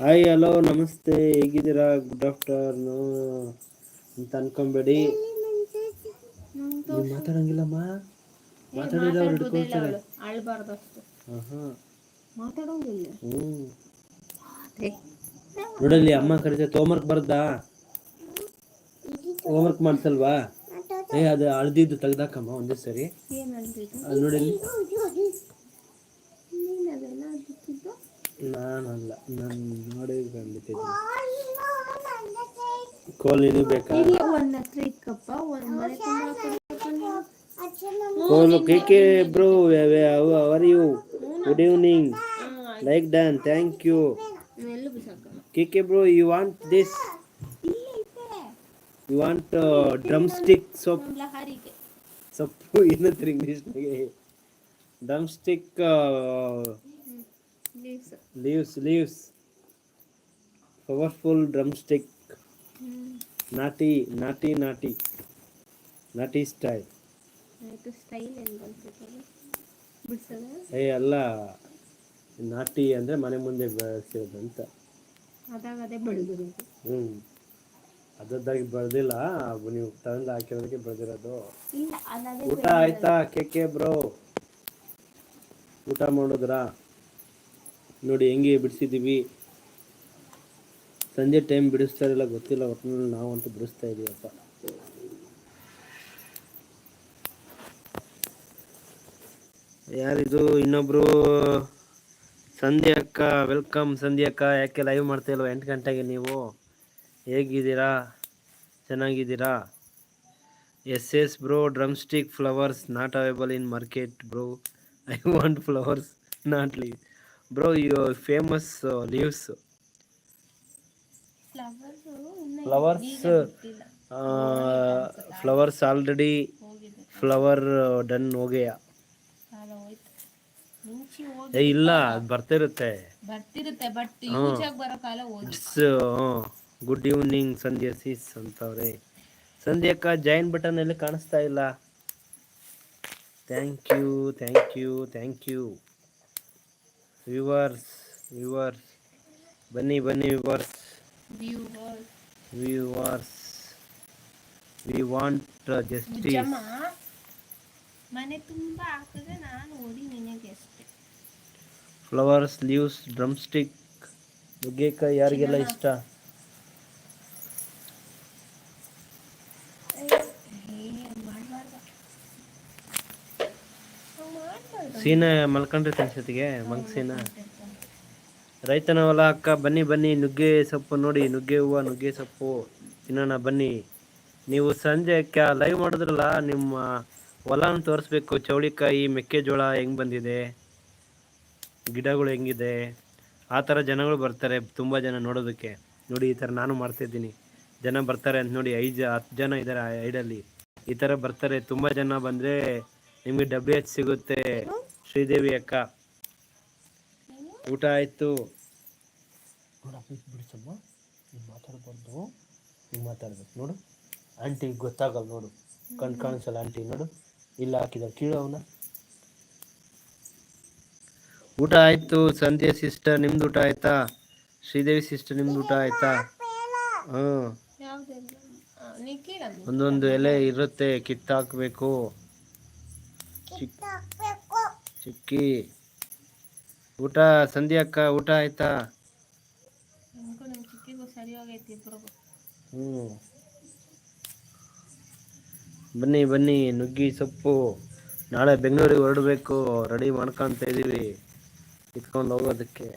Hi hello ನಮಸ್ತೆ ಹೇಗಿದ್ದೀರಾ? Good afternoon ಅಂತ ಅನ್ಕೊಂಬೇಡಿ. ನೀವು ಮಾತಾಡಂಗಿಲ್ಲಮ್ಮ ಮಾತಾಡಿದ್ರೆ ಅವ್ರು ಹಿಡ್ಕೊಳ್ತಾರೆ. ಅಳ್ಬಾರ್ದು ಅಷ್ಟು. ಹಾಂ ಮಾತಾಡೋಂಗಿಲ್ಲ ಹ್ಞೂ ನೋಡಲ್ಲಿ ಅಮ್ಮ ಕರೀತಾ ಹೋಮ್ವರ್ಕ್ ಬರ್ದಾ ಹೋಮ್ವರ್ಕ್ ಮಾಡ್ಸಲ್ವಾ? ಏ ಅದು ಅಳ್ದಿದ್ದು ತೆಗ್ದಾಕಮ್ಮ ಒಂದೇ ಸರಿ. ನೋಡಲ್ಲಿ. ನಾನಲ್ಲ ನಾನು ನೋಡಿ ಬಂದಿದ್ದೀನಿ ಕೋಲಿನ ಬೇಕಾ? ಇಲ್ಲಿ ಒಂದ್ ಹತ್ರ ಇಕ್ಕಪ್ಪ ಒಂದ್ ಮನೆ ತುಂಬ ಕೋಲು ಕೇಕೆ bro how are you good evening like done thank you ಕೇಕೆ bro you want this you want drum stick ಸೊಪ್ ಸೊಪ್ಪು ಏನಂತಾರೆ ಇಂಗ್ಲೀಷ್ನಾಗೆ drum stick leaves leaves powerful drum stick ನಾಟಿ ನಾಟಿ ನಾಟಿ ನಾಟಿ ಸ್ಟೈಲ್ ಏ ಅಲ್ಲ. ನಾಟಿ ಅಂದರೆ ಮನೆ ಮುಂದೆ ಬೆಳೆಸಿರೋದು ಅಂತ ಅದಾಗ ಅದೇ ಬೆಳೆದಿರೋದು. ಹ್ಞೂ ಅದದ್ದಾಗಿ ಬೆಳೆದಿಲ್ಲ. ನೀವು ತಂದು ಹಾಕಿರೋದಕ್ಕೆ ಬೆಳೆದಿರೋದು. ಊಟ ಆಯ್ತಾ ಕೆಕೆ ಬ್ರೋ? ಊಟ ಮಾಡಿದ್ರಾ? ನೋಡಿ ಹೆಂಗೆ ಬಿಡಿಸಿದ್ದೀವಿ. ಸಂಜೆ ಟೈಮ್ ಬಿಡಿಸ್ತಾರಲ್ಲ ಗೊತ್ತಿಲ್ಲ ಒಟ್ಟಿನಲ್ಲಿ ನಾವಂತೂ ಬಿಡಿಸ್ತಾ ಇದ್ದೀವಪ್ಪ ಯಾರಿದು ಇನ್ನೊಬ್ರು? ಸಂಧ್ಯಾ ಅಕ್ಕ ವೆಲ್ಕಮ್ ಸಂಧ್ಯಾ ಅಕ್ಕ ಯಾಕೆ ಲೈವ್ ಮಾಡ್ತಾ ಇಲ್ವಾ? ಎಂಟು ಗಂಟೆಗೆ ನೀವು? ಹೇಗಿದ್ದೀರಾ? ಚೆನ್ನಾಗಿದ್ದೀರಾ? Yes yes bro drum stick flowers not available in market bro I want flowers not leave bro you famous leaves flowers flowers already ಹೋಗಿದೆ ಫ್ಲವರ್ ಡನ್ ಹೋಗೆಯ? ಏ ಇಲ್ಲ ಅದು ಬರ್ತಿರುತ್ತೆ. ಬರ್ತಿರುತ್ತೆ ಬಟ್ ಯೂಸ್ ಆಗಿ ಬರೋ ಕಾಲ ಗುಡ್ ಈವ್ನಿಂಗ್ ಸಂಧ್ಯಾ ಸೀಸ್ ಅಂತವ್ರೆ. ಸಂಧ್ಯಾ ಅಕ್ಕ ಜಾಯಿನ್ ಬಟನ್ ಎಲ್ಲ ಕಾಣಿಸ್ತಾ ಇಲ್ಲ. Thank you thank you thank you viewers viewers ಬನ್ನಿ ಬನ್ನಿ viewers viewers viewers we want justice ಜಮ ಮನೆ ತುಂಬಾ ಹಾಕಿದ್ರೆ ನಾನು ಓದಿ ನಿನಗೆ ಅಷ್ಟೇ ಫ್ಲವರ್ಸ್ ಲೀವ್ಸ್ ಡ್ರಮ್ ಸ್ಟಿಕ್ ನುಗ್ಗೆಕಾಯಿ ಯಾರಿಗೆಲ್ಲ ಇಷ್ಟ ಸೀನಾ ಮಲ್ಕೊಂಡ್ರೆ ಸತಿಗೆ ಮಂಗ್ ಸೀನ. ರೈತನ ಹೊಲ ಅಕ್ಕ, ಬನ್ನಿ ಬನ್ನಿ, ನುಗ್ಗೆ ಸೊಪ್ಪು ನೋಡಿ, ನುಗ್ಗೆ ಹೂವು, ನುಗ್ಗೆ ಸೊಪ್ಪು. ತಿನ್ನೋಣ ಬನ್ನಿ. ನೀವು ಸಂಜೆ ಕ್ಯಾ ಲೈವ್ ಮಾಡಿದ್ರಲ್ಲ, ನಿಮ್ಮ ಹೊಲನ ತೋರಿಸ್ಬೇಕು, ಚೌಳಿಕಾಯಿ, ಮೆಕ್ಕೆಜೋಳ ಹೆಂಗ್ ಬಂದಿದೆ? ಗಿಡಗಳು ಹೆಂಗಿದೆ? ಆ ಥರ ಜನಗಳು ಬರ್ತಾರೆ ತುಂಬ ಜನ ನೋಡೋದಕ್ಕೆ. ನೋಡಿ, ಈ ಥರ ನಾನು ಮಾಡ್ತಿದ್ದೀನಿ ಜನ ಬರ್ತಾರೆ ಅಂತ ನೋಡಿ, ಐದು ಹತ್ತು ಜನ ಇದ್ದಾರೆ ಐಡಲ್ಲಿ ಈ ಥರ ಬರ್ತಾರೆ. ತುಂಬ ಜನ ಬಂದರೆ ನಿಮಗೆ ಡಬ್ಲ್ಯೂ ಎಚ್ ಸಿಗುತ್ತೆ. ಶ್ರೀದೇವಿ ಅಕ್ಕ. ಊಟ ಆಯಿತು. ಬಿಡಿಸಮ್ಮ ನೀವು ಮಾತಾಡ್ಬಾರ್ದು. ಹಿಂಗೆ ಮಾತಾಡ್ಬೇಕು ನೋಡು. ಆಂಟಿ ಗೊತ್ತಾಗಲ್ಲ ನೋಡು. ಕಣ್ ಕಾಣಿಸಲ್ಲ ಆಂಟಿ ನೋಡು. ಇಲ್ಲ ಹಾಕಿದ್ದಾರೆ ಕೀಳು ಅವನ ಊಟ ಆಯ್ತು ಸಂಧ್ಯಾ ಸಿಸ್ಟರ್ ನಿಮ್ದು ಊಟ ಆಯ್ತಾ? ಶ್ರೀದೇವಿ ಸಿಸ್ಟರ್ ನಿಮ್ದು ಊಟ ಆಯ್ತಾ? ಹ್ಞೂ ಒಂದೊಂದು ಎಲೆ ಇರುತ್ತೆ ಕಿತ್ತಾಕಬೇಕು. ಚಿಕ್ಕಿ ಊಟ ಸಂಧ್ಯಾ ಅಕ್ಕ ಊಟ ಆಯ್ತಾ? ಹ್ಞೂ ಬನ್ನಿ ಬನ್ನಿ ನುಗ್ಗಿ ಸೊಪ್ಪು. ನಾಳೆ ಬೆಂಗಳೂರಿಗೆ ಹೊರಡಬೇಕು. ರೆಡಿ ಮಾಡ್ಕೊಂತ ಇದ್ದೀವಿ ಇಟ್ಕೊಂಡು ಹೋಗೋದಕ್ಕೆ.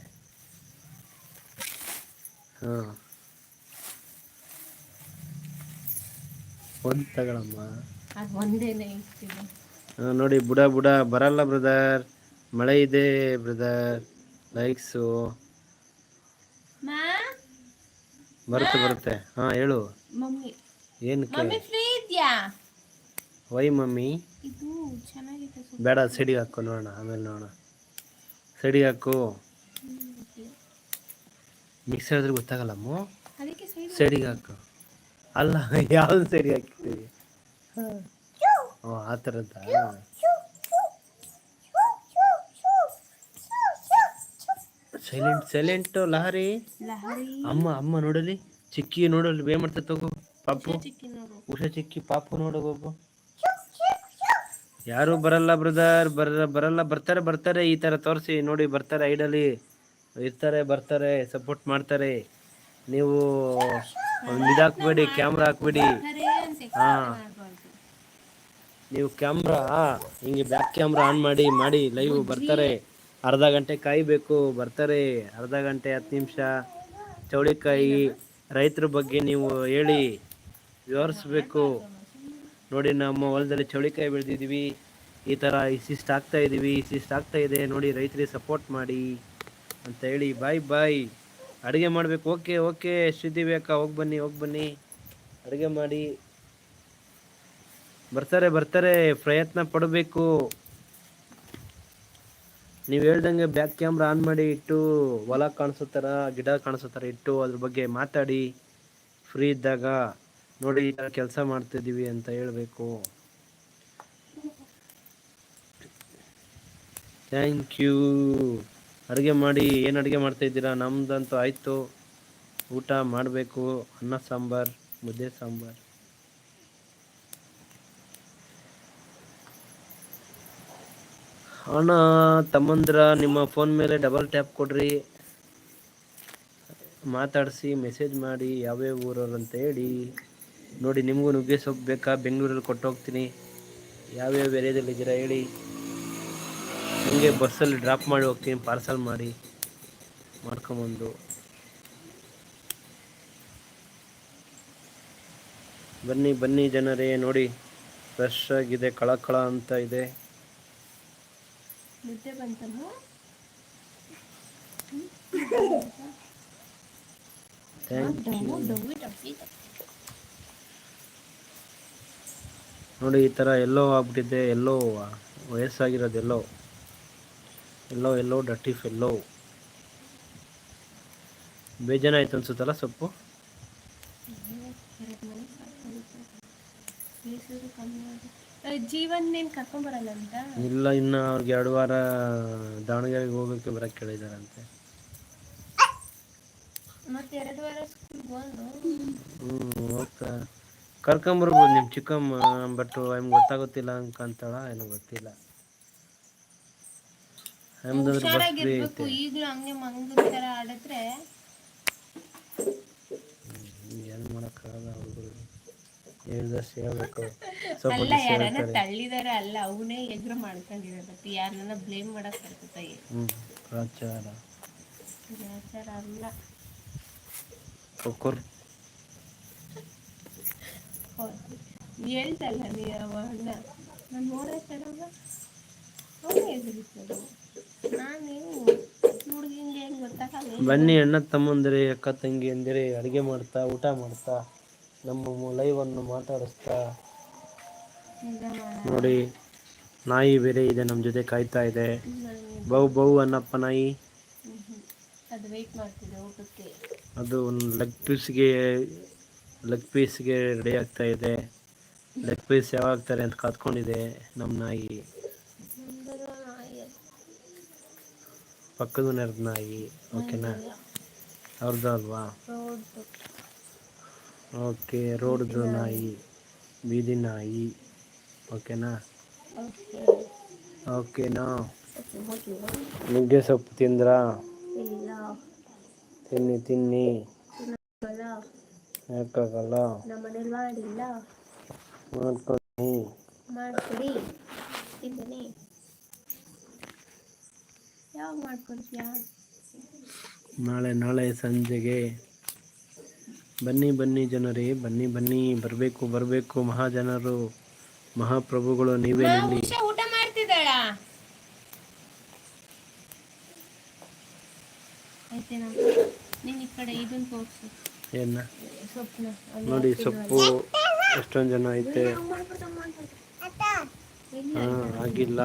ಹಾಂ. ಒಂದು ತಗೊಳಮ್ಮ. ಒಂದೇನೆ ನೋಡಿ ಬುಡ ಬುಡ. ಬರಲ್ಲ ಬ್ರದರ್. ಮಳೆ ಇದೆ ಬ್ರದರ್. ಲೈಕ್ಸು ಬರುತ್ತೆ ಬರುತ್ತೆ. ಹಾ ಹೇಳು. ಏನಕ್ಕೆ? Why mummy? ಬೇಡ ಸೈಡಿಗೆ ಹಾಕು ನೋಡೋಣ. ಆಮೇಲೆ ನೋಡೋಣ. ಸೈಡಿಗೆ ಹಾಕು. ಮಿಕ್ಸ್ ಹೇಳಿದ್ರೆ ಗೊತ್ತಾಗಲ್ಲಮ್ಮ ಸೈಡ್ ಸೈಡಿಗೆ ಹಾಕು. ಅಲ್ಲ ಯಾವ್ದು ಸೈಡಿಗೆ ಓ ಆ ಥರದ ಸೈಲೆಂಟ್ ಸೈಲೆಂಟ್ ಲಹರಿ. ಅಮ್ಮ ಅಮ್ಮ ನೋಡಲಿ. ಚಿಕ್ಕಿ ನೋಡಲಿ ಬೇ ಮಾಡ್ತಾ ತಗೋ. ಪಾಪು. ಉಷಾ ಚಿಕ್ಕಿ ಪಾಪು ನೋಡು ಬಾಬು ಯಾರು ಬರಲ್ಲ ಬ್ರದರ್. ಬರ ಬರಲ್ಲ. ಬರ್ತಾರೆ ಬರ್ತಾರೆ. ಈ ತರ ತೋರಿಸಿ. ನೋಡಿ ಬರ್ತಾರೆ ಐಡಲಿ. ಇರ್ತಾರೆ ಬರ್ತಾರೆ. ಸಪೋರ್ಟ್ ಮಾಡ್ತಾರೆ. ನೀವು ಇದಾಕ್ಬೇಡಿ ಹಾಕ್ಬೇಡಿ. ಕ್ಯಾಮ್ರಾ ಹಾಕ್ಬೇಡಿ ಹಾ. ನೀವು ಕ್ಯಾಮ್ರಾ ಹಿಂಗೆ ಬ್ಯಾಕ್ ಕ್ಯಾಮ್ರಾ ಆನ್ ಮಾಡಿ ಮಾಡಿ ಲೈವ್ ಬರ್ತಾರೆ. ಅರ್ಧ ಗಂಟೆ ಕಾಯ್ಬೇಕು ಬರ್ತಾರೆ. ಅರ್ಧ ಗಂಟೆ ಹತ್ತು ನಿಮಿಷ. ಚೌಳಿಕಾಯಿ ರೈತರ ಬಗ್ಗೆ ನೀವು ಹೇಳಿ ವಿವರಿಸ್ಬೇಕು. ನೋಡಿ ನಮ್ಮ ಹೊಲದಲ್ಲಿ ಚೌಳಿಕಾಯಿ ಬೆಳೆದಿದ್ದೀವಿ. ಈ ಥರ ಇಸಿಷ್ಟು ಆಗ್ತಾ ಇದ್ದೀವಿ ಇಸಿಷ್ಟು ಆಗ್ತಾ ಇದೆ. ನೋಡಿ ರೈತರಿಗೆ ಸಪೋರ್ಟ್ ಮಾಡಿ ಅಂತ ಹೇಳಿ ಬಾಯ್ ಬಾಯ್ ಅಡುಗೆ ಮಾಡಬೇಕು. ಓಕೆ ಓಕೆ ಸುದ್ದಿ ಬೇಕಾ ಹೋಗಿ ಬನ್ನಿ ಹೋಗಿ ಬನ್ನಿ. ಅಡುಗೆ ಮಾಡಿ. ಬರ್ತಾರೆ ಬರ್ತಾರೆ, ಪ್ರಯತ್ನ ಪಡಬೇಕು. ನೀವು ಹೇಳ್ದಂಗೆ ಬ್ಯಾಕ್ ಕ್ಯಾಮ್ರಾ ಆನ್ ಮಾಡಿ ಇಟ್ಟು ಹೊಲ ಕಾಣಿಸುತ್ತಾರ ಗಿಡ ಕಾಣಿಸುತ್ತಾರ ಇಟ್ಟು ಅದ್ರ ಬಗ್ಗೆ ಮಾತಾಡಿ, ಫ್ರೀ ಇದ್ದಾಗ ನೋಡಿ ಈ ಥರ ಕೆಲಸ ಮಾಡ್ತಿದ್ದೀವಿ ಅಂತ ಹೇಳಬೇಕು. Thank you. ಅಡುಗೆ ಮಾಡಿ ಏನು ಅಡುಗೆ ಮಾಡ್ತಾ ಇದ್ದೀರಾ? ನಮ್ದಂತೂ ಆಯಿತು. ಊಟ ಮಾಡಬೇಕು. ಅನ್ನ ಸಾಂಬಾರ್, ಮುದ್ದೆ ಸಾಂಬಾರ್. ಅಣ್ಣ, ತಮ್ಮಂದ್ರ ನಿಮ್ಮ ಫೋನ್ ಮೇಲೆ ಡಬಲ್ ಟ್ಯಾಪ್ ಕೊಡ್ರಿ. ಮಾತಾಡಿಸಿ ಮೆಸೇಜ್ ಮಾಡಿ, ಯಾವ್ಯಾವ ಊರವ್ರು ಅಂತ ಹೇಳಿ. ನೋಡಿ, ನಿಮಗೂ ನುಗ್ಗೆ ಸೊಪ್ಪು ಬೇಕಾ? ಬೆಂಗಳೂರಲ್ಲಿ ಕೊಟ್ಟೋಗ್ತೀನಿ. ಯಾವ್ಯಾವ ಏರಿಯಾದಲ್ಲಿ ಇದ್ದೀರಾ ಹೇಳಿ. ನಿಮಗೆ ಬಸ್ಸಲ್ಲಿ ಡ್ರಾಪ್ ಮಾಡಿ ಹೋಗ್ತೀನಿ ಪಾರ್ಸಲ್ ಮಾಡಿ. ಮಾಡ್ಕೊಂಬಂದು. ಬನ್ನಿ ಬನ್ನಿ ಜನರೇ, ನೋಡಿ ಫ್ರೆಶ್ ಆಗಿದೆ, ಕಳಕಳ ಅಂತ ಇದೆ. ನಿದ್ದೆ ಬಂತಲ್ಲ ನೋಡಿ ಈ ಥರ ಎಲ್ಲೋ ಆಗ್ಬಿಟ್ಟಿದೆ ಎಲ್ಲೋ ವಯಸ್ಸಾಗಿರೋದು ಎಲ್ಲೋ. ಎಲ್ಲೋ ಎಲ್ಲೋ ಡಟ್ಟಿ ಫೆಲ್ಲೋ ಬೇಜನ ಆಯ್ತು ಅನ್ಸುತ್ತಲ್ಲ ಸೊಪ್ಪು? ಕಮ್ಮಿ ಜೀವನ್ ಅಂತ? ಇಲ್ಲ ಇನ್ನು ಅವ್ರಿಗೆ ಎರಡು ವಾರ ದಾವಣಗೆರೆಗೆ ಹೋಗಕ್ಕೆ ಬರಕ್ಕೆ ಕೇಳಿದಾರಂತೆ. ಮತ್ತೆ ಎರಡು ವಾರ ಸ್ಕೂಲ್ಗೆ ಬಂದು ಹ್ಞೂ ಹೋಗ್ತಾ. ಕರ್ಕೊಂಬರ್ಬೋದು ನಿಮ್ಮ ಚಿಕ್ಕಮ್ಮ ಬಟ್ ನಿಮ್ಗೆ ಗೊತ್ತಾಗುತ್ತಿಲ್ಲ ಅನ್ಕಂತಾಳ ಏನೋ ಗೊತ್ತಿಲ್ಲ. ಬಸ್ ಫ್ರೀ ಹುಷಾರಾಗಿರ್ಬೇಕು ಐತೆ. ಈಗಲೂ ಹಂಗೆ ಮಂಗದ ಥರ ಆಡಿದ್ರೆ. ಏನು ಮಾಡೋಕ್ಕಾಗಲ್ಲ. ಹೇಳ್ದಷ್ಟು ಹೇಳ್ಬೇಕು ಸ್ವಲ್ಪ ಅಲ್ಲ ದಿವ್ಸ ಯಾರನ್ನ ಹೇಳ್ತಾರೆ ತಳ್ಳಿದಾರ ಅಲ್ಲ ಅವನೇ ಎದುರು ಮಾಡ್ಕೊಂಡಿರೋದಕ್ಕೆ ಯಾರನ್ನ ಬ್ಲೇಮ್ ಮಾಡಕ್ ಬರ್ತದೆ ಹ್ಞೂ ಪ್ರಾಚಾರ ಗ್ರಾಚಾರ ಅಲ್ಲ. ಕೊಕ್ಕರ್. ಹೌದು. ಹೇಳ್ತಲ್ಲ ನೀ ಅವ ಅಣ್ಣ? ನಾನು ನೋಡಕ್ಕಾಗಲ್ಲ ಅವನೇ ಎದುರಿಸೋದು. ನಾನು ಹುಡುಗಿಂಗೆ ಹೆಂಗೆ ಗೊತ್ತಾಗಲ್ಲ ಬನ್ನಿ ಅಣ್ಣ ತಮ್ಮಂದಿರಿ ಅಕ್ಕ ತಂಗಿ ಅಂದ್ರೆ ಅಡುಗೆ ಮಾಡ್ತಾ ಊಟ ಮಾಡ್ತಾ. ನಮ್ಮ ಲೈವನ್ನು ಮಾತಾಡಿಸ್ತಾ ನೋಡಿ ನಾಯಿ ಬೇರೆ ಇದೆ ನಮ್ಮ ಜೊತೆ ಕಾಯ್ತಾ ಇದೆ. ಬೌ ಬೌ ಅನ್ನಪ್ಪ ನಾಯಿ. ಅದು ಒಂದು ಲೆಗ್ ಪೀಸ್ಗೆ ಲೆಗ್ ಪೀಸ್ಗೆ ರೆಡಿ ಆಗ್ತಾ ಇದೆ. ಲೆಗ್ ಪೀಸ್ ಯಾವಾಗ್ತಾರೆ ಅಂತ ಕಾತ್ಕೊಂಡಿದೆ ನಮ್ಮ ನಾಯಿ. ಪಕ್ಕದ ನೆರೆದ ನಾಯಿ? ಓಕೆನಾ ಅವ್ರದ್ದು ಅಲ್ವಾ. ಓಕೆ ರೋಡ್ದು ನಾಯಿ ಬೀದಿ ನಾಯಿ ಓಕೆನಾ? ಓಕೆನಾ? ಓಕೆ, ನುಗ್ಗೆ ಸೊಪ್ಪು ತಿಂದ್ರಾ? ತಿನ್ನಿ ತಿನ್ನಿ. ಯಾಕಾಗಲ್ಲ ಮಾಡ್ಕೊಂಡು ಮಾಡ್ಕೊಡಿ. ತಿಂತೀನಿ. ಯಾವಾಗ ಮಾಡ್ಕೊಡ್ತೀಯಾ? ನಾಳೆ ನಾಳೆ ಸಂಜೆಗೆ. ಬನ್ನಿ ಬನ್ನಿ ಜನರೇ ಬನ್ನಿ ಬನ್ನಿ. ಬರಬೇಕು ಬರಬೇಕು. ಮಹಾಜನರು ಮಹಾಪ್ರಭುಗಳು ನೀವೇ ಉಷಾ ಊಟ ಮಾಡ್ತಿದ್ದಾಳ? ಏನ? ನೋಡಿ ಸೊಪ್ಪು ಎಷ್ಟೊಂದು ಜನ ಐತೆ. ಹಾ ಆಗಿಲ್ಲ.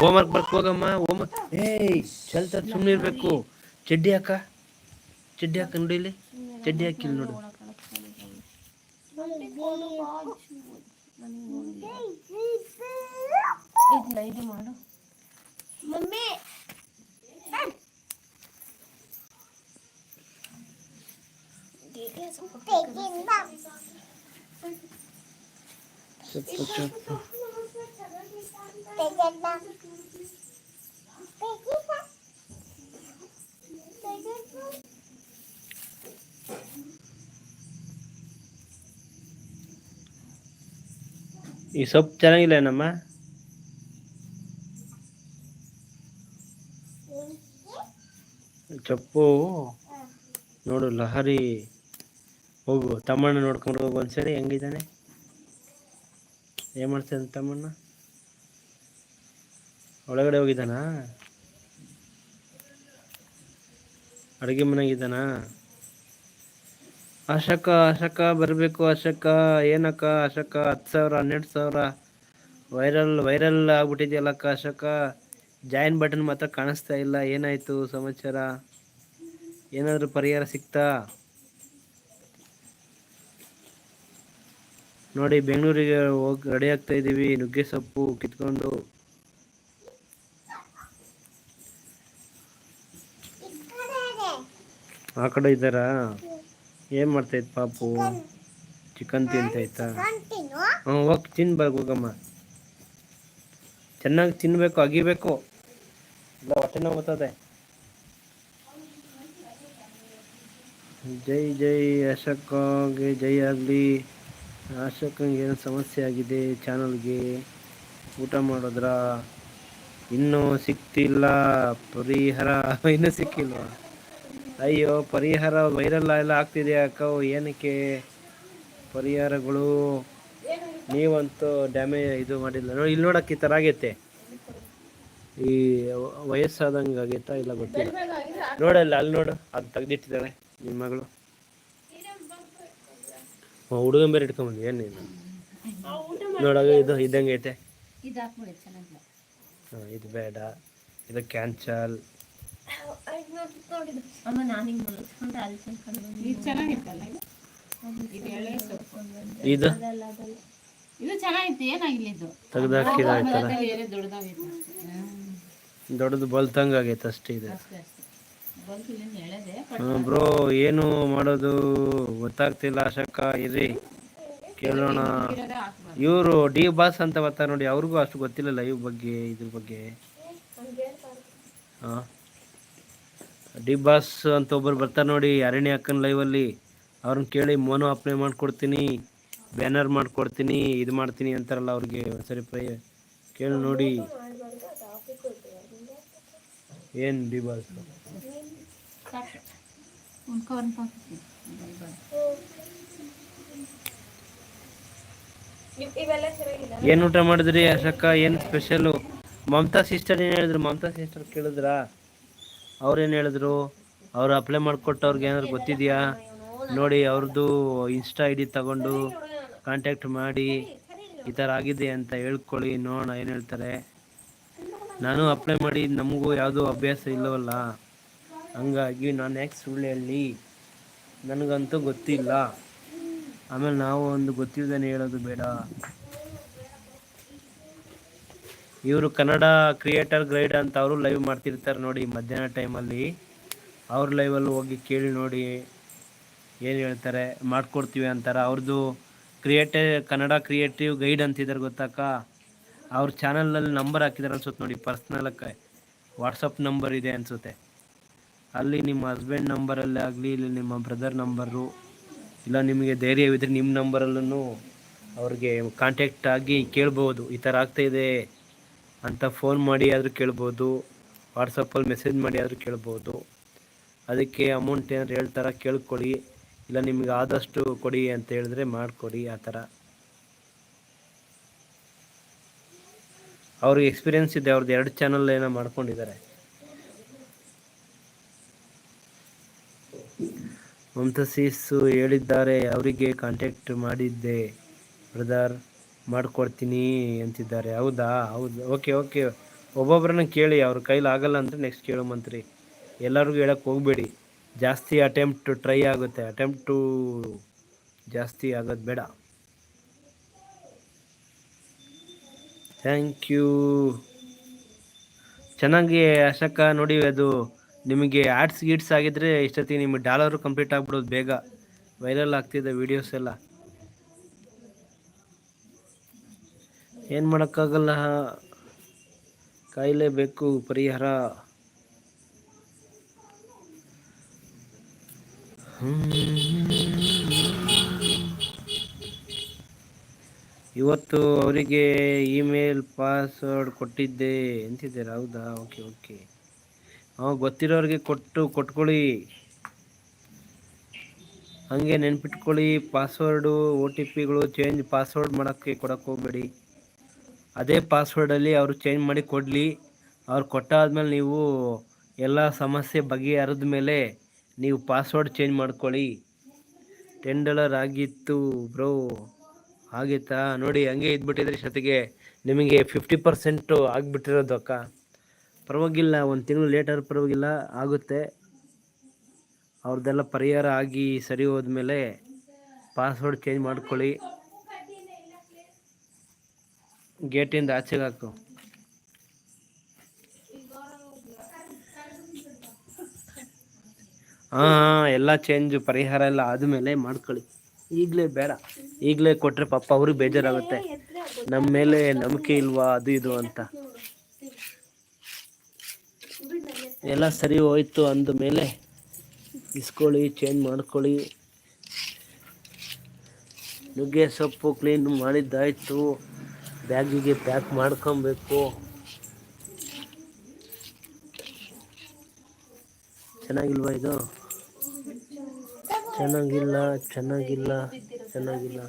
ಹೋಮ್ವರ್ಕ್ ಬರ್ಕ್ ಹೋಗಮ್ಮ ಹೋಮ್ ಏಯ್ ಚಲ್ತ ಸುಮ್ಮನೆ ಇರ್ಬೇಕು ಚಡ್ಡಿ ಹಾಕ. ಚಡ್ಡಿ ಹಾಕ ನೋಡಿ ಇಲ್ಲಿ ಚಡ್ಡಿ ಹಾಕಿಲ್ಲ ನೋಡು ಇದು ಮಾಡು ಮಮ್ಮಿ ಸ್ವಲ್ಪ ಸ್ವಲ್ಪ Thank you. ಈ ಸೊಪ್ಪು ಚೆನ್ನಾಗಿಲ್ಲ ಏನಮ್ಮ? ಸೊಪ್ಪು ನೋಡು, ಲಹರಿ. ಹೋಗು, ತಮ್ಮಣ್ಣ ನೋಡ್ಕೊಂಡು ಹೋಗು ಒಂದ್ಸರಿ, ಹೆಂಗಿದ್ದಾನೆ? ಏನು ಮಾಡ್ತಾನೆ ತಮ್ಮಣ್ಣ? ಒಳಗಡೆ ಹೋಗಿದ್ದಾನಾ? ಅಡುಗೆ ಮನೆಗಿದ್ದಾನ ಅಶಕ ಅಶಕ ಬರಬೇಕು, ಅಶಕ. ಏನಕ್ಕ ಅಶಕ? ಹತ್ತು ಸಾವಿರ, ಹನ್ನೆರಡು ಸಾವಿರ. ವೈರಲ್ ವೈರಲ್ ಆಗ್ಬಿಟ್ಟಿದೆಯಲ್ಲಕ್ಕ ಅಶಕ. ಜಾಯಿನ್ ಬಟನ್ ಮಾತ್ರ ಕಾಣಿಸ್ತಾ ಇಲ್ಲ. ಏನಾಯ್ತು ಸಮಾಚಾರ? ಏನಾದರೂ ಪರಿಹಾರ ಸಿಗ್ತಾ ನೋಡಿ, ಬೆಂಗಳೂರಿಗೆ ಹೋಗಿ ರೆಡಿ ಆಗ್ತಾ ಇದ್ದೀವಿ ನುಗ್ಗೆ ಸೊಪ್ಪು ಕಿತ್ಕೊಂಡು. ಆ ಕಡೆ ಇದ್ದಾರಾ? ಏನು ಮಾಡ್ತಾಯಿತ್ತು ಪಾಪು? ಚಿಕನ್ ತಿಂತೈತಾ ಹ್ಞೂ, ಹೋಗಿ ತಿನ್ಬೇಕು ಹೋಗಮ್ಮ ಚೆನ್ನಾಗಿ ತಿನ್ಬೇಕು, ಅಗಿಬೇಕು. ಇಲ್ಲ, ಹೊಟ್ಟೆ ನೋವು ಬರ್ತದೆ. ಜೈ ಜೈ, ಅಶೋಕಗೆ ಜೈ ಆಗಲಿ. ಅಶೋಕಂಗೆ ಏನು ಸಮಸ್ಯೆ ಆಗಿದೆ ಚಾನಲ್ಗೆ? ಊಟ ಮಾಡಿದ್ರ? ಇನ್ನೂ ಸಿಕ್ತಿಲ್ಲ, ಪರಿಹಾರ, ಇನ್ನೂ ಸಿಕ್ಕಿಲ್ವಾ? ಅಯ್ಯೋ ಪರಿಹಾರ ವೈರಲ್ ಎಲ್ಲ ಆಗ್ತಿದೆ ಅಕ್ಕ ಏನಕ್ಕೆ? ಪರಿಹಾರಗಳು ನೀವಂತೂ ಡ್ಯಾಮೇಜ್ ಇದು ಮಾಡಿಲ್ಲ. ನೋಡಿ ಇಲ್ಲಿ ನೋಡಕ್ಕೆ ಈ ಥರ ಆಗೈತೆ. ಈ ವಯಸ್ಸಾದಂಗೆ ಆಗೈತಾ ಇಲ್ಲ ಗೊತ್ತಿಲ್ಲ. ನೋಡಲ್ಲ ಅಲ್ಲಿ ನೋಡು. ಅದು ತೆಗ್ದಿಟ್ಟಿದ್ದಾಳೆ ನಿಮ್ಮ ಮಗಳು. ಹುಡುಗನ್ ಬೇರೆ ಇಟ್ಕೊಂಬಂದು ಏನು ನೀನು? ನೋಡಾಗ ಇದು ಇದ್ದಂಗೆ ಐತೆ. ಇದು ಬೇಡ. ಇದು ಕ್ಯಾನ್ಸಲ್. ಅಮ್ಮ ನಾನು ಹಿಂಗೆ ಇದು ಚೆನ್ನಾಗಿತ್ತಲ್ಲ ಇದು? ಇದು ಎಳೆ ಸೊಪ್ಪು. ಇದು? ಅದಲ್ಲ ಅದಲ್ಲ. ಇದು ಚೆನ್ನಾಗಿತ್ತು ಏನಾಗಿಲ್ಲ ಇದು? ತೆಗ್ದಾಕಿದಾಯ್ತಲ್ಲ ಬೇರೆ ದೊಡ್ಡದಾಗಿತ್ತು. ದೊಡ್ಡದು ಬಲ್ತಂಗ ಆಗೈತೆ ಅಷ್ಟೇ ಇದೆ. ಬ್ರೋ ಏನು ಮಾಡೋದು ಗೊತ್ತಾಗ್ತಿಲ್ಲ ಅಶಕ್ಕ ಇರಿ. ಕೇಳೋಣ. ಇವರು ಡಿ ಬಾಸ್ ಅಂತ ಬರ್ತಾರೆ ನೋಡಿ ಅವ್ರಿಗೂ ಅಷ್ಟು ಗೊತ್ತಿಲ್ಲ ಲೈವ್ ಬಗ್ಗೆ ಇದ್ರ ಬಗ್ಗೆ. ಹಾಂ? ಡಿ ಬಾಸ್ ಅಂತ ಒಬ್ಬರು ಬರ್ತಾರೆ ನೋಡಿ, ಅರಣ್ಯ ಅಕ್ಕನ ಲೈವಲ್ಲಿ ಅವ್ರನ್ನ ಕೇಳಿ, ಮೋನೋ ಅಪ್ಲೈ ಮಾಡ್ಕೊಡ್ತೀನಿ, ಬ್ಯಾನರ್ ಮಾಡಿಕೊಡ್ತೀನಿ, ಇದು ಮಾಡ್ತೀನಿ ಅಂತಾರಲ್ಲ ಅವ್ರಿಗೆ. ಸರಿ ಪ್ರೈ ಕೇಳಿ ನೋಡಿ. ಏನು ಡಿ ಬಾಸ್ ಏನು ಊಟ ಮಾಡಿದ್ರಿ ಅಶಕ್ಕ ಏನು ಸ್ಪೆಷಲು ಮಮತಾ ಸಿಸ್ಟರ್ ಏನು ಹೇಳಿದ್ರು? ಮಮತಾ ಸಿಸ್ಟರ್ ಕೇಳಿದ್ರಾ? ಅವ್ರೇನು ಹೇಳಿದ್ರು? ಅವ್ರು ಅಪ್ಲೈ ಮಾಡಿಕೊಟ್ಟವ್ರಿಗೆ ಏನಾದ್ರು ಗೊತ್ತಿದೆಯಾ? ನೋಡಿ ಅವ್ರದ್ದು ಇನ್ಸ್ಟಾ ಐ ಡಿ ತಗೊಂಡು ಕಾಂಟ್ಯಾಕ್ಟ್ ಮಾಡಿ, ಈ ಥರ ಆಗಿದೆ ಅಂತ ಹೇಳ್ಕೊಳ್ಳಿ, ನೋಡೋಣ ಏನು ಹೇಳ್ತಾರೆ. ನಾನು ಅಪ್ಲೈ ಮಾಡಿ, ನಮಗೂ ಯಾವುದೂ ಅಭ್ಯಾಸ ಇಲ್ಲವಲ್ಲ? ಹಂಗಾಗಿ ನಾನು ಯಾಕೆ ಸುಳ್ಳು ಹೇಳಿ ನನಗಂತೂ ಗೊತ್ತಿಲ್ಲ. ಆಮೇಲೆ ನಾವು ಒಂದು ಗೊತ್ತಿಲ್ಲದೇ ಹೇಳೋದು ಬೇಡ. ಇವರು ಕನ್ನಡ ಕ್ರಿಯೇಟರ್ ಗೈಡ್ ಅಂತ ಅವರು ಲೈವ್ ಮಾಡ್ತಿರ್ತಾರೆ ನೋಡಿ ಮಧ್ಯಾಹ್ನ ಟೈಮಲ್ಲಿ ಅವ್ರ ಲೈವಲ್ಲಿ ಹೋಗಿ ಕೇಳಿ ನೋಡಿ ಏನು ಹೇಳ್ತಾರೆ, ಮಾಡ್ಕೊಡ್ತೀವಿ ಅಂತಾರೆ. ಅವ್ರದ್ದು ಕ್ರಿಯೇಟರ್ ಕನ್ನಡ ಕ್ರಿಯೇಟಿವ್ ಗೈಡ್ ಅಂತಿದ್ದಾರೆ ಗೊತ್ತಾಕ ಅವ್ರ ಚಾನಲಲ್ಲಿ ನಂಬರ್ ಹಾಕಿದ್ದಾರೆ ಅನ್ಸುತ್ತೆ ನೋಡಿ ಪರ್ಸ್ನಲಕ್ಕೆ ವಾಟ್ಸಪ್ ನಂಬರ್ ಇದೆ ಅನಿಸುತ್ತೆ. ಅಲ್ಲಿ ನಿಮ್ಮ ಹಸ್ಬೆಂಡ್ ನಂಬರಲ್ಲೇ ಆಗಲಿ, ಇಲ್ಲ ನಿಮ್ಮ ಬ್ರದರ್ ನಂಬರು ಇಲ್ಲ ನಿಮಗೆ ಧೈರ್ಯವಿದ್ರೆ ನಿಮ್ಮ ನಂಬರಲ್ಲೂ ಅವ್ರಿಗೆ ಕಾಂಟ್ಯಾಕ್ಟ್ ಆಗಿ ಕೇಳ್ಬೋದು. ಈ ಥರ ಆಗ್ತಾಯಿದೆ ಅಂತ ಫೋನ್ ಮಾಡಿ ಆದರೂ ಕೇಳ್ಬೋದು. ವಾಟ್ಸಪ್ಪಲ್ಲಿ ಮೆಸೇಜ್ ಮಾಡಿ ಆದರೂ ಕೇಳ್ಬೋದು. ಅದಕ್ಕೆ ಅಮೌಂಟ್ ಏನಾದ್ರು ಹೇಳ್ತಾರ ಕೇಳ್ಕೊಳ್ಳಿ ಇಲ್ಲ ನಿಮ್ಗೆ ಆದಷ್ಟು ಕೊಡಿ ಅಂತ ಹೇಳಿದ್ರೆ ಮಾಡಿಕೊಡಿ ಆ ಥರ. ಅವ್ರಿಗೆ ಎಕ್ಸ್ಪೀರಿಯನ್ಸ್ ಇದೆ ಅವ್ರದ್ದು ಎರಡು ಚಾನಲ್ ಏನೋ ಮಾಡ್ಕೊಂಡಿದ್ದಾರೆ. ಮಮತಾಸೀಸು ಹೇಳಿದ್ದಾರೆ, ಅವರಿಗೆ ಕಾಂಟ್ಯಾಕ್ಟ್ ಮಾಡಿದ್ದೆ ಬ್ರದರ್ ಮಾಡಿಕೊಡ್ತೀನಿ ಅಂತಿದ್ದಾರೆ. ಹೌದಾ? ಹೌದು. ಓಕೆ ಓಕೆ ಒಬ್ಬೊಬ್ಬರನ್ನ ಕೇಳಿ, ಅವ್ರ ಕೈಲಿ ಆಗಲ್ಲ ಅಂದರೆ ನೆಕ್ಸ್ಟ್ ಕೇಳೋ ಮಂತ್ರಿ. ಎಲ್ಲರಿಗೂ ಹೇಳಕ್ಕೆ ಹೋಗಬೇಡಿ. ಜಾಸ್ತಿ ಅಟೆಂಪ್ಟ್ ಟ್ರೈ ಆಗುತ್ತೆ. ಅಟೆಂಪ್ಟು ಜಾಸ್ತಿ ಆಗೋದು ಬೇಡ. ಥ್ಯಾಂಕ್ ಯು ಚೆನ್ನಾಗಿ ಅಶಕ ನೋಡಿ ಅದು. ನಿಮಗೆ ಆ್ಯಡ್ಸ್ ಗೀಡ್ಸ್ ಆಗಿದ್ರೆ ಇಷ್ಟೊತ್ತಿಗೆ ನಿಮಗೆ ಡಾಲರು ಕಂಪ್ಲೀಟ್ ಆಗ್ಬಿಡೋದು ಬೇಗ. ವೈರಲ್ ಆಗ್ತಿದೆ ವಿಡಿಯೋಸ್ ಎಲ್ಲ. ಏನು ಮಾಡೋಕ್ಕಾಗಲ್ಲ. ಕಾಯಲೇಬೇಕು ಪರಿಹಾರ. ಇವತ್ತು ಅವರಿಗೆ ಇಮೇಲ್ ಪಾಸ್ವರ್ಡ್ ಕೊಟ್ಟಿದ್ದೆ ಅಂತಿದ್ದಾರೆ. ಹೌದಾ? Okay okay. ಹಾಂ ಗೊತ್ತಿರೋರಿಗೆ ಕೊಟ್ಟು ಕೊಟ್ಕೊಳ್ಳಿ. ಹಾಗೆ ನೆನ್ಪಿಟ್ಕೊಳ್ಳಿ. ಪಾಸ್ವರ್ಡು ಒ ಟಿ ಪಿಗಳು ಚೇಂಜ್ ಪಾಸ್ವರ್ಡ್ ಮಾಡೋಕ್ಕೆ ಕೊಡೋಕ್ಕೆ ಹೋಗ್ಬೇಡಿ. ಅದೇ ಪಾಸ್ವರ್ಡಲ್ಲಿ ಅವರು ಚೇಂಜ್ ಮಾಡಿ ಕೊಡಲಿ. ಅವ್ರು ಕೊಟ್ಟಾದ್ಮೇಲೆ ನೀವು ಎಲ್ಲ ಸಮಸ್ಯೆ ಬಗೆಹರಿದ ಮೇಲೆ ನೀವು ಪಾಸ್ವರ್ಡ್ ಚೇಂಜ್ ಮಾಡ್ಕೊಳ್ಳಿ. ಟೆನ್ ಡಾಲರ್ ಆಗಿತ್ತು ಬ್ರೋ ಆಗಿತ್ತಾ? ನೋಡಿ, ಹಂಗೆ ಇದ್ಬಿಟ್ಟಿದ್ರೆ ಜೊತೆಗೆ ನಿಮಗೆ ಫಿಫ್ಟಿ ಪರ್ಸೆಂಟು ಆಗಿಬಿಟ್ಟಿರೋದು ಅಕ್ಕ. ಪರವಾಗಿಲ್ಲ, ಒಂದು ತಿಂಗಳು ಲೇಟಾದ್ರೂ ಪರವಾಗಿಲ್ಲ, ಆಗುತ್ತೆ. ಅವ್ರದ್ದೆಲ್ಲ ಪರಿಹಾರ ಆಗಿ ಸರಿ ಹೋದ್ಮೇಲೆ ಪಾಸ್ವರ್ಡ್ ಚೇಂಜ್ ಮಾಡ್ಕೊಳ್ಳಿ. ಗೇಟಿಂದ ಆಚೆಗೆ ಹಾಕು. ಹಾಂ ಎಲ್ಲ ಚೇಂಜ್ ಪರಿಹಾರ ಎಲ್ಲ ಆದಮೇಲೆ ಮಾಡ್ಕೊಳ್ಳಿ. ಈಗಲೇ ಬೇಡ. ಈಗಲೇ ಕೊಟ್ಟರೆ ಪಾಪ ಅವ್ರಿಗೆ ಬೇಜಾರಾಗುತ್ತೆ. ನಮ್ಮ ಮೇಲೆ ನಂಬಿಕೆ ಇಲ್ವಾ? ಅದು ಇದು ಅಂತ. ಎಲ್ಲ ಸರಿ ಹೋಯ್ತು ಅಂದ ಮೇಲೆ ಇಸ್ಕೊಳ್ಳಿ ಚೇಂಜ್ ಮಾಡ್ಕೊಳ್ಳಿ. ನುಗ್ಗೆ ಸೊಪ್ಪು ಕ್ಲೀನ್ ಮಾಡಿದ್ದಾಯ್ತು. ಬ್ಯಾಗಿಗೆ ಪ್ಯಾಕ್ ಮಾಡ್ಕೊಬೇಕು. ಚೆನ್ನಾಗಿಲ್ವಾ ಇದು? ಚೆನ್ನಾಗಿಲ್ಲ ಚೆನ್ನಾಗಿಲ್ಲ ಚೆನ್ನಾಗಿಲ್ಲ.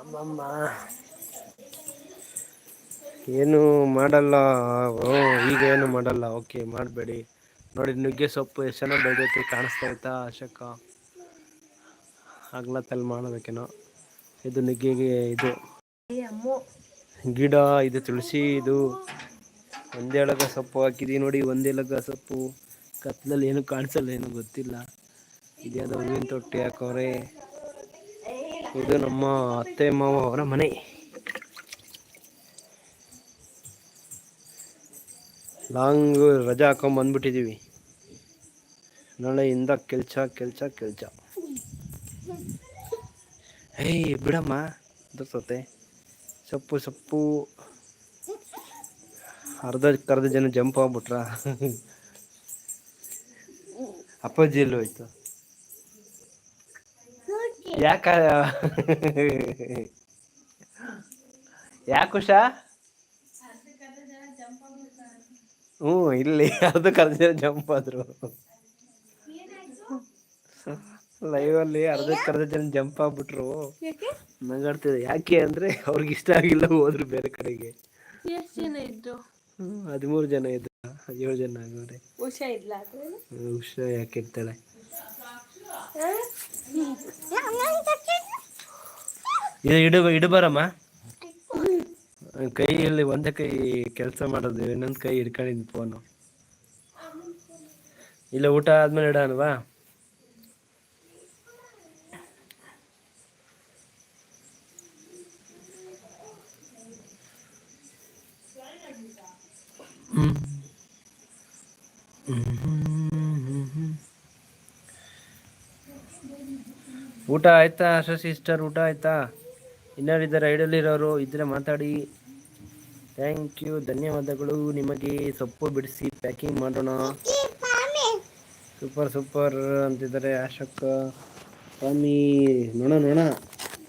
ಅಮ್ಮಮ್ಮ. ಏನು ಮಾಡಲ್ಲ. ಈಗ ಏನು ಮಾಡಲ್ಲ. ಓಕೆ, ಮಾಡಬೇಡಿ. ನೋಡಿ, ನುಗ್ಗೆ ಸೊಪ್ಪು ಎಷ್ಟು ಚೆನ್ನಾಗಿ ಬೆಳೆದೈತೆ, ಕಾಣಿಸ್ತಾ ಆಯ್ತಾ ಅಶೋಕ? ಆಗ್ಲತ್ತಲ್ಲಿ ಮಾಡಬೇಕೇನೋ ಇದು ನುಗ್ಗೆಗೆ ಇದು. ಗಿಡ ಇದು ತುಳಸಿ, ಇದು ಒಂದೇ ಲಗ ಸೊಪ್ಪು ಹಾಕಿದೀವಿ ನೋಡಿ, ಒಂದೇ ಎಳಗ ಸೊಪ್ಪು. ಕತ್ಲಲ್ಲಿ ಏನು ಕಾಣಿಸಲ್ಲ, ಏನು ಗೊತ್ತಿಲ್ಲ. ಇದ್ಯಾವುದೋ ಹೂವಿನ ತೊಟ್ಟಿ ಹಾಕವ್ರೆ ಇದು ನಮ್ಮ ಅತ್ತೆ, ಮಾವ ಅವರ ಮನೆ. ಲಾಂಗ್ ರಜಾ ಹಾಕೊಂಡ್ ನಾಳೆ ಇಂದ ಕೆಲ್ಸ ಕೆಲ್ಸ ಕೆಲ್ಸ. ಏಯ್, ಬಿಡಮ್ಮ ದೊಸತೆ ಸೊಪ್ಪು ಸೊಪ್ಪು. ಅರ್ಧ ಕರ್ದ ಜನ ಜಂಪ್ ಆಗ್ಬಿಟ್ರ? ಅಪ್ಪಾಜಿ ಎಲ್ಲೂ ಹೋಯ್ತು. ಯಾಕ? ಯಾಕುಷಾ ಹ್ಞೂ ಇಲ್ಲಿ ಅರ್ಧ ಕರ್ದ ಜನ ಜಂಪ್ ಆದ್ರು. ಲೈವ್ ಅಲ್ಲಿ ಅರ್ಧ ಜನ ಜಂಪ್ ಆಗ್ಬಿಟ್ರು. ನಗಾಡ್ತಿದೆ. ಯಾಕೆ ಅಂದ್ರೆ ಅವ್ರಿಗೆ ಇಷ್ಟ ಆಗಿಲ್ಲ ಹೋದ್ರು ಬೇರೆ ಕಡೆಗೆ. ಎಷ್ಟು ಜನ ಇದ್ರು? ಹ್ಮ್, ಹದಿಮೂರು ಜನ ಇದ್ರು. ಏಳು ಜನ ಆಗೋರೆ? ಹುಷ ಯಾಕೆ ಇರ್ತಾಳೆ? ಇಡು ಇಡಬಾರಮ್ಮ ಕೈಯಲ್ಲಿ ಒಂದೇ ಕೈ ಕೆಲಸ ಮಾಡೋದು ಇನ್ನೊಂದು ಕೈ ಹಿಡ್ಕೊಂಡಿದ್ದು ಫೋನು ಇಲ್ಲ ಊಟ ಆದ್ಮೇಲೆ ಇಡೋಣವಾ? ಊಟ ಆಯ್ತಾ ಶಶಿ ಸಿಸ್ಟರ್? ಊಟ ಆಯ್ತಾ? ಇನ್ನಾರಿದ್ದಾರೆ ಐಡಲ್ಲಿರೋರು ಇದ್ರೆ ಮಾತಾಡಿ. ಥ್ಯಾಂಕ್ ಯು ಧನ್ಯವಾದಗಳು. ನಿಮಗೆ ಸೊಪ್ಪು ಬಿಡಿಸಿ ಪ್ಯಾಕಿಂಗ್ ಮಾಡೋಣ. ಸೂಪರ್ ಸೂಪರ್ ಅಂತಿದ್ದಾರೆ ಅಶೋಕ್ ಸ್ವಾಮಿ ನೋಣ ನೋಣ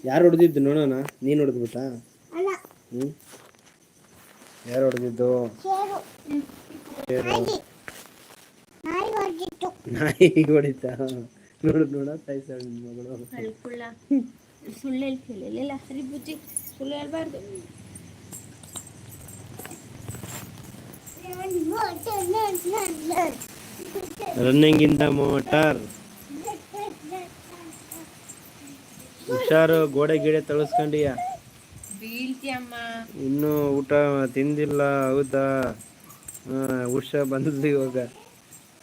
ಯಾರು ಹೊಡೆದಿದ್ದು ನೋಡೋಣ? ನೀನು ಹೊಡೆದ್ಬಿಟ್ಟಾ? ಹ್ಞೂ ಯಾರು ಹೊಡೆದಿದ್ದು? ನಾಯಿ. ಹೊಡಿತಾ? ನೋಡು ನೋಡ ತಾಯ್ಸ ಮಗಳು. ಅಳ್ಕುಳ್ಳ ಸುಳ್ಳು ಹೇಳ್ತಿಲ್ಲ ಇಲ್ಲ ಸರಿ ಬುಜ್ಜಿ ಸುಳ್ಳು ಹೇಳ್ಬಾರ್ದು. ರನ್ನಿಂಗ್ ಇಂದ ದ ಮೋಟಾರ್. ಹುಷಾರು ಗೋಡೆ ಗಿಡೆ ತಳಸ್ಕೊಂಡಿಯ? ಇನ್ನೂ ಊಟ ತಿಂದಿಲ್ಲ ಹೌದಾ? ಉಷ ಬಂದ್ಲು ಇವಾಗ.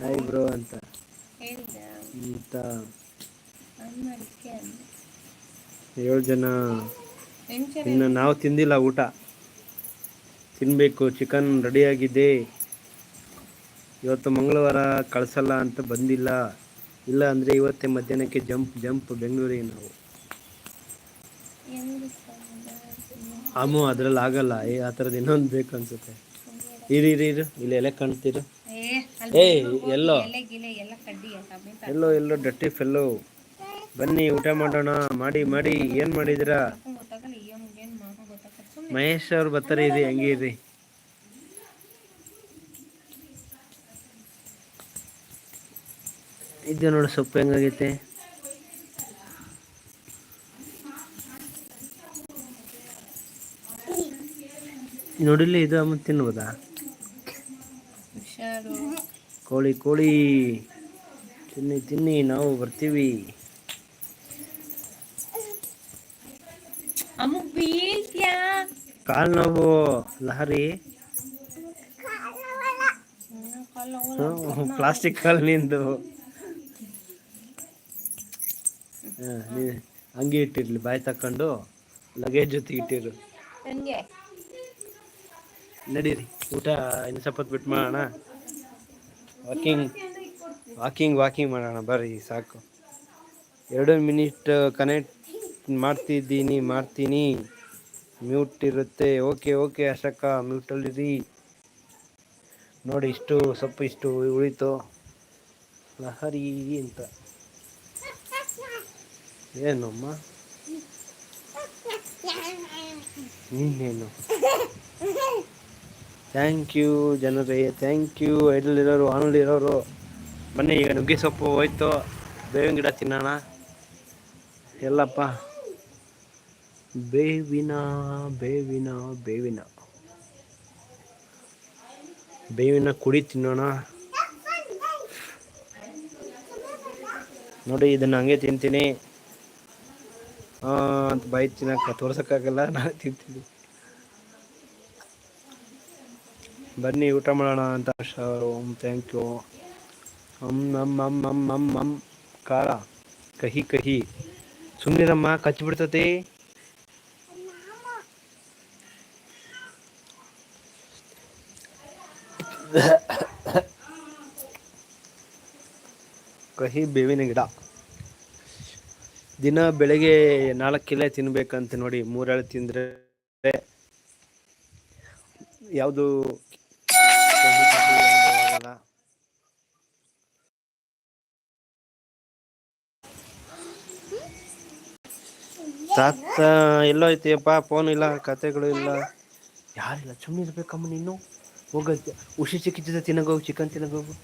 ಹಾಯ್ ಬ್ರೋ ಅಂತ. ಏಳು ಜನ. ಇನ್ನು ನಾವು ತಿಂದಿಲ್ಲ ಊಟ. ತಿನ್ನಬೇಕು ಚಿಕನ್ ರೆಡಿಯಾಗಿದೆ ಇವತ್ತು ಮಂಗಳವಾರ ಕಳ್ಸಲ್ಲ ಅಂತ ಬಂದಿಲ್ಲ. ಇಲ್ಲ ಅಂದರೆ ಇವತ್ತೇ ಮಧ್ಯಾಹ್ನಕ್ಕೆ ಜಂಪ್ ಜಂಪ್ ಬೆಂಗಳೂರಿಗೆ ನಾವು. ಅಮ್ಮು ಅದ್ರಲ್ಲಿ ಆಗಲ್ಲ. ಏ ಆ ಥರದ್ದು ಇನ್ನೊಂದು ಬೇಕು ಅನ್ಸುತ್ತೆ. ಇರಿ ಇರಿ ಇರು. ಇಲ್ಲಿ ಎಲೆ ಕಾಣ್ತೀರು ಏ ಎಲ್ಲೋ. ಎಲ್ಲ ಎಲ್ಲೋ ಡಟ್ಟಿ ಫೆಲ್ಲೋ ಬನ್ನಿ ಊಟ ಮಾಡೋಣ. ಮಾಡಿ ಮಾಡಿ. ಏನು ಮಾಡಿದಿರಾ ಮಹೇಶ್ ಅವ್ರು ಬರ್ತಾರೆ. ಇರಿ ಹಂಗೆ ಇರಿ. ಇದು ನೋಡಿ ಸೊಪ್ಪು ಹೆಂಗಾಗೈತೆ. ನೋಡಿಲ್ಲಿ ಇದು ಅಮ್ಮ ತಿನ್ಬೋದಾ? ಕೋಳಿ ಕೋಳಿ. ತಿನ್ನಿ ತಿನ್ನಿ ನಾವು ಬರ್ತೀವಿ. ಕಾಲ್ ನೋವು ಲಹರಿ. ಪ್ಲಾಸ್ಟಿಕ್ ಕಾಲ್ ನಿಂದು. ಹಂಗೆ ಇಟ್ಟಿರ್ಲಿ ಬಾಯಿ ತಕೊಂಡು ಲಗೇಜ್ ಜೊತೆ ಇಟ್ಟಿರು. ನಡೀರಿ. ಊಟ ಇನ್ನು ಸ್ವಲ್ಪ ಬಿಟ್ಟು ಮಾಡೋಣ. ವಾಕಿಂಗ್. ವಾಕಿಂಗ್ ವಾಕಿಂಗ್ ಮಾಡೋಣ. ಬರ್ರಿ ಸಾಕು. ಎರಡು ಮಿನಿಟ್ ಕನೆಕ್ಟ್ ಮಾಡ್ತಿದ್ದೀನಿ ಮಾಡ್ತೀನಿ. ಮ್ಯೂಟ್ ಇರುತ್ತೆ. ಓಕೆ ಓಕೆ ಅಶಕ್ಕ ಮ್ಯೂಟಲ್ಲಿರಿ ನೋಡಿ ಇಷ್ಟು ಸೊಪ್ಪು ಇಷ್ಟು ಉಳಿತು. ಲಹರಿ ಅಂತ. ಏನಮ್ಮ? ನೀನೇನು? ಥ್ಯಾಂಕ್ ಯು ಜನರೇ. ಥ್ಯಾಂಕ್ ಯು ಐಡಲ್ಲಿರೋರು ಆನಲ್ಲಿರೋರು ಬನ್ನಿ, ಈಗ ನುಗ್ಗೆ ಸೊಪ್ಪು ಹೋಯ್ತು. ಬೇವಿನ ಗಿಡ ತಿನ್ನೋಣ. ಎಲ್ಲಪ್ಪ. ಬೇವಿನ ಬೇವಿನ ಬೇವಿನ. ಬೇವಿನ ಕುಡಿ ತಿನ್ನೋಣ. ನೋಡಿ, ಇದನ್ನ ಹಂಗೆ ತಿಂತೀನಿ. ಅಂತ ಬಾಯಿ ತಿನ್ನಕ್ಕೆ ತೋರ್ಸಕ್ಕಾಗಲ್ಲ, ನಾನು ತಿಂತೀನಿ. ಬನ್ನಿ ಊಟ ಮಾಡೋಣ ಅಂತ ಓಂ ಥ್ಯಾಂಕ್ ಯು ಅಮ್ ಅಮ್ ಅಮ್ ಅಮ್ ಅಮ್ ಅಮ್ ಖಾರ ಕಹಿ ಕಹಿ. ಸುಮ್ಮನಿರಮ್ಮ ಕಚ್ಚಿಬಿಡ್ತತಿ ಕಹಿ, ಬೇವಿನ ಗಿಡ. ದಿನ ಬೆಳಿಗ್ಗೆ ನಾಲ್ಕು ಕಿಲೋ ತಿನ್ಬೇಕಂತ ನೋಡಿ ಮೂರೆಳು ತಿಂದ್ರೆ, ಯಾವುದು ತಾತ, ಎಲ್ಲೋ ಐತಿಯಪ್ಪ ಫೋನ್ ಇಲ್ಲ, ಕತೆಗಳು ಇಲ್ಲ. ಯಾರಿಲ್ಲ ಸುಮ್ಮನೆ ಇರ್ಬೇಕಮ್ಮ ನೀನು. ಹೋಗ ಉಷಿ ಚಿಕ್ಕಿದ್ದ ತಿನ್ನಗೋಗು ಚಿಕನ್ ತಿನ್ನಗೋಗು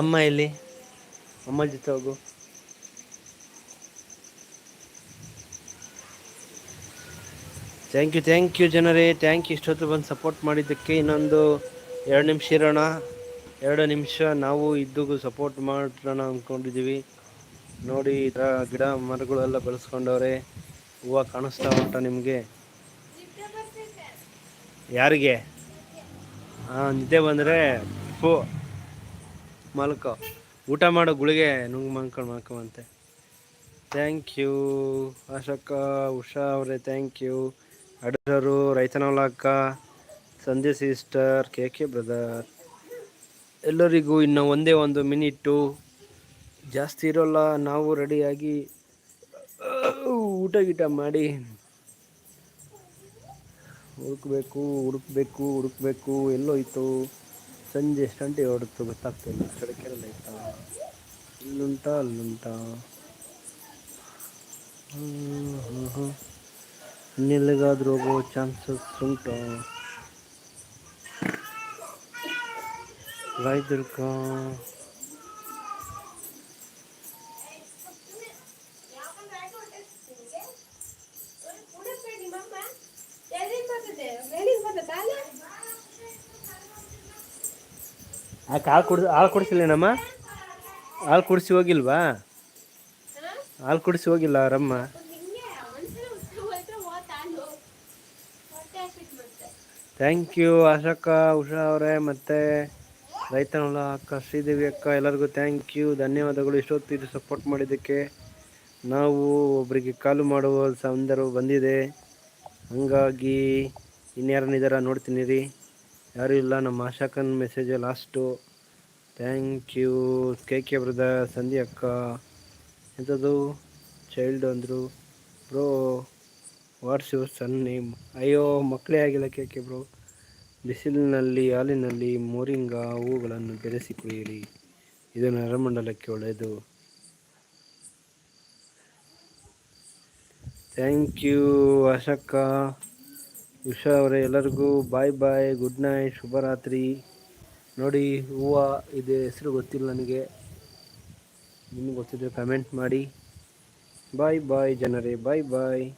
ಅಮ್ಮ ಇಲ್ಲಿ ಅಮ್ಮ ಜೊತೆ ಹೋಗು. ಥ್ಯಾಂಕ್ ಯು ಥ್ಯಾಂಕ್ ಯು ಜನರೇ. ಥ್ಯಾಂಕ್ ಯು ಇಷ್ಟೊತ್ತು ಬಂದು ಸಪೋರ್ಟ್ ಮಾಡಿದ್ದಕ್ಕೆ ಇನ್ನೊಂದು ಎರಡು ನಿಮಿಷ ಇರೋಣ. ಎರಡು ನಿಮಿಷ ನಾವು ಇದ್ದಗೂ ಸಪೋರ್ಟ್ ಮಾಡೋಣ ಅಂದ್ಕೊಂಡಿದ್ದೀವಿ. ನೋಡಿ, ಈ ಥರ ಗಿಡ ಮರಗಳೆಲ್ಲ ಬೆಳೆಸ್ಕೊಂಡವ್ರೆ. ಹೂವು ಕಾಣಿಸ್ತಾ ಉಂಟ ನಿಮಗೆ? ಯಾರಿಗೆ? ಹಾಂ, ನಿದ್ದೆ ಬಂದರೆ ಫೋ. ಮಲ್ಕೋ. ಊಟ ಮಾಡೋ ಗುಳಿಗೆ ನುಂಗ್ ಮಲ್ಕೊಂಡು ಮಲ್ಕೊಂಬಂತೆ ಥ್ಯಾಂಕ್ ಯು ಅಶೋಕ, ಉಷಾ ಅವರೇ ಥ್ಯಾಂಕ್ ಯು ಅಡರರು ರೈತನವಲ ಅಕ್ಕ, Sandhya sister K K brother ಎಲ್ಲರಿಗೂ ಇನ್ನು ಒಂದೇ ಒಂದು ಮಿನಿಟ್ಟು. ಜಾಸ್ತಿ ಇರೋಲ್ಲ, ನಾವು ರೆಡಿಯಾಗಿ ಊಟ ಗೀಟ ಮಾಡಿ. ಹುಡುಕ್ಬೇಕು ಹುಡುಕ್ಬೇಕು ಹುಡುಕ್ಬೇಕು ಎಲ್ಲೋಯ್ತು ಸಂಜೆ ಎಷ್ಟು ಗಂಟೆ ಹೊರಡ್ತು ಗೊತ್ತಾಗ್ತಿಲ್ಲ. ಕಡಕೆಲ್ಲ ಆಯ್ತಾ ಇಲ್ಲುಂಟ, ಅಲ್ಲುಂಟ. ಇನ್ನೆಲ್ಲಿಗಾದ್ರೂ ಹೋಗೋ ಚಾನ್ಸಸ್ ಉಂಟು? ರಾಯದುರ್ಗ. ಯಾಕೆ ಹಾಲು ಕುಡ್ದು ಹಾಲು ಕುಡಿಸಿಲ್ಲೇನಮ್ಮ? ಹಾಲು ಕುಡಿಸಿ ಹೋಗಿಲ್ವಾ? ಹಾಲು ಕುಡಿಸಿ ಹೋಗಿಲ್ಲ ಅವರಮ್ಮ ಥ್ಯಾಂಕ್ ಯು ಅಶೋಕ ಉಷಾ ಅವರೇ ಮತ್ತು ರೈತನಲ್ಲ, ಅಕ್ಕ, ಶ್ರೀದೇವಿ ಅಕ್ಕ, ಎಲ್ಲರಿಗೂ ಥ್ಯಾಂಕ್ ಯು ಧನ್ಯವಾದಗಳು. ಇಷ್ಟೊತ್ತು ಇದು ಸಪೋರ್ಟ್ ಮಾಡಿದ್ದಕ್ಕೆ ನಾವು ಒಬ್ಬರಿಗೆ ಕಾಲು ಮಾಡುವ ಸಂದರ್ಭ ಬಂದಿದೆ. ಹಂಗಾಗಿ ಇನ್ಯಾರನ್ನಿದಾರ ನೋಡ್ತೀನಿ ರೀ. ಯಾರೂ ಇಲ್ಲ, ನಮ್ಮ ಆಶಾಕನ್ message last thank you K K brother ಸಂಧಿ ಅಕ್ಕ. ಎಂಥದ್ದು? ಚೈಲ್ಡ್ ಅಂದರು. Bro what's your son name ಅಯ್ಯೋ, ಮಕ್ಕಳೇ ಆಗಿಲ್ಲ ಕೆ ಕೆ ಬ್ರೋ ಬಿಸಿಲಿನಲ್ಲಿ, ಹಾಲಿನಲ್ಲಿ, ಮೋರಿಂಗಾ ಹೂಗಳನ್ನು ಬೆರೆಸಿ ಕುಡಿಯಿರಿ. ಇದು ನರಮಂಡಲಕ್ಕೆ ಒಳ್ಳೆಯದು. ಥ್ಯಾಂಕ್ ಯು ಅಶಕ್ಕ ಉಷಾ ಅವರೇ ಎಲ್ಲರಿಗೂ ಬಾಯ್ ಬಾಯ್ ಗುಡ್ ನೈಟ್ ಶುಭರಾತ್ರಿ. ನೋಡಿ, ಹೂವು ಇದೆ, ಹೆಸರು ಗೊತ್ತಿಲ್ಲ ನನಗೆ. ನಿಮ್ಗೆ ಗೊತ್ತಿದ್ರೆ ಕಮೆಂಟ್ ಮಾಡಿ. ಬಾಯ್ ಬಾಯ್ ಜನರೇ ಬಾಯ್ ಬಾಯ್